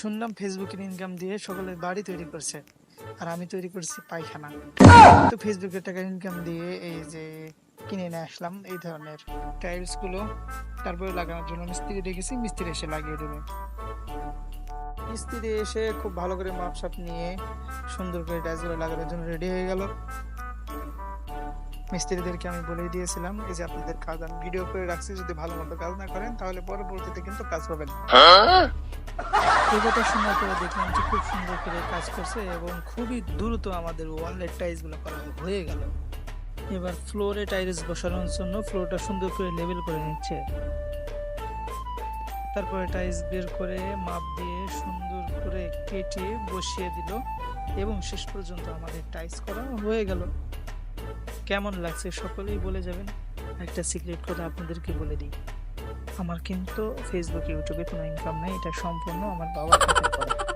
শুনলাম ফেসবুকের ইনকাম দিয়ে সকলে বাড়ি তৈরি করছে। আর আমি তৈরি করছি পায়খানা। তো ফেসবুকের টাকা ইনকাম দিয়ে এই যে কিনে নিয়ে আসলাম, এই ধরনের টাইলসগুলো। তারপরে লাগানোর জন্য মিস্ত্রি রেখেছি মিস্ত্রি এসে লাগিয়ে দেবে মিস্ত্রি এসে খুব ভালো করে মাপসাপ নিয়ে সুন্দর করে টাইলসগুলো লাগানোর জন্য রেডি হয়ে গেল। মিস্ত্রিদেরকে আমি বলে দিয়েছিলাম, এই যে আপনাদের কাজ, আমি ভিডিও করে রাখছি, যদি ভালো মতো কাজ না করেন, তাহলে পরবর্তীতে কিন্তু কাজ পাবেন কথা শোনার পরে দেখলাম যে খুব সুন্দর করে কাজ করছে এবং খুবই দ্রুত আমাদের ওয়ালের টাইলসগুলো করা হয়ে গেল। এবার ফ্লোরে টাইলস বসানোর জন্য ফ্লোরটা সুন্দর করে লেভেল করে নিচ্ছে। তারপরে টাইলস বের করে মাপ দিয়ে সুন্দর করে কেটে বসিয়ে দিল এবং শেষ পর্যন্ত আমাদের টাইলস করা হয়ে গেল। কেমন লাগছে সকলেই বলে যাবেন। একটা সিক্রেট কথা আপনাদেরকে বলে দিই। আমার কিন্তু ফেসবুক ইউটিউবে কোনো ইনকাম নেই এটা সম্পূর্ণ আমার বাবার করা